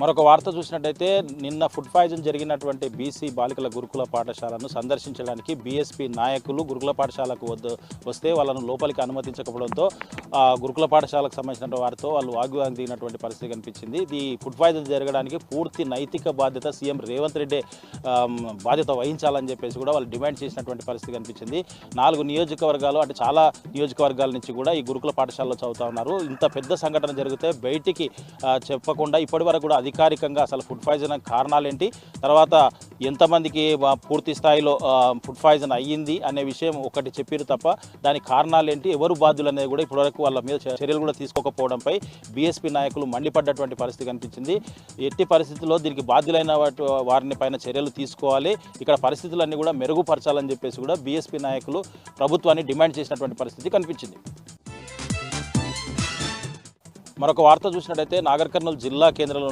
మరొక వార్త చూసినట్టయితే నిన్న ఫుడ్ పాయిజన్ జరిగినటువంటి బీసీ బాలికల గురుకుల పాఠశాలను సందర్శించడానికి బీఎస్పీ నాయకులు గురుకుల పాఠశాలకు వద్ద వస్తే వాళ్ళను లోపలికి అనుమతించకపోవడంతో గురుకుల పాఠశాలకు సంబంధించిన వారితో వాళ్ళు వాగ్వాదం దిగినటువంటి పరిస్థితి కనిపించింది. ఇది ఫుడ్ పాయిజన్ జరగడానికి పూర్తి నైతిక బాధ్యత సీఎం రేవంత్ రెడ్డి బాధ్యత వహించాలని చెప్పేసి కూడా వాళ్ళు డిమాండ్ చేసినటువంటి పరిస్థితి కనిపించింది. నాలుగు నియోజకవర్గాలు అంటే చాలా నియోజకవర్గాల నుంచి కూడా ఈ గురుకుల పాఠశాలలో చదువుతా ఉన్నారు. ఇంత పెద్ద సంఘటన జరిగితే బయటికి చెప్పకుండా ఇప్పటి వరకు కూడా అధికారికంగా అసలు ఫుడ్ పాయిజన్ కారణాలు ఏంటి తర్వాత ఎంతమందికి పూర్తి స్థాయిలో ఫుడ్ పాయిజన్ అయ్యింది అనే విషయం ఒకటి చెప్పారు తప్ప దాని కారణాలు ఏంటి ఎవరు బాధ్యులు అనేది కూడా ఇప్పటివరకు వాళ్ళ మీద చర్యలు కూడా తీసుకోకపోవడంపై బీఎస్పీ నాయకులు మండిపడ్డటువంటి పరిస్థితి కనిపించింది. ఎట్టి పరిస్థితుల్లో దీనికి బాధ్యులైన వారిని పైన చర్యలు తీసుకోవాలి. ఇక్కడ పరిస్థితులన్నీ కూడా మెరుగుపరచాలని చెప్పేసి కూడా బీఎస్పీ నాయకులు ప్రభుత్వాన్ని డిమాండ్ చేసినటువంటి పరిస్థితి కనిపించింది. మరొక వార్త చూసినట్టయితే నాగర్ కర్నూలు జిల్లా కేంద్రంలో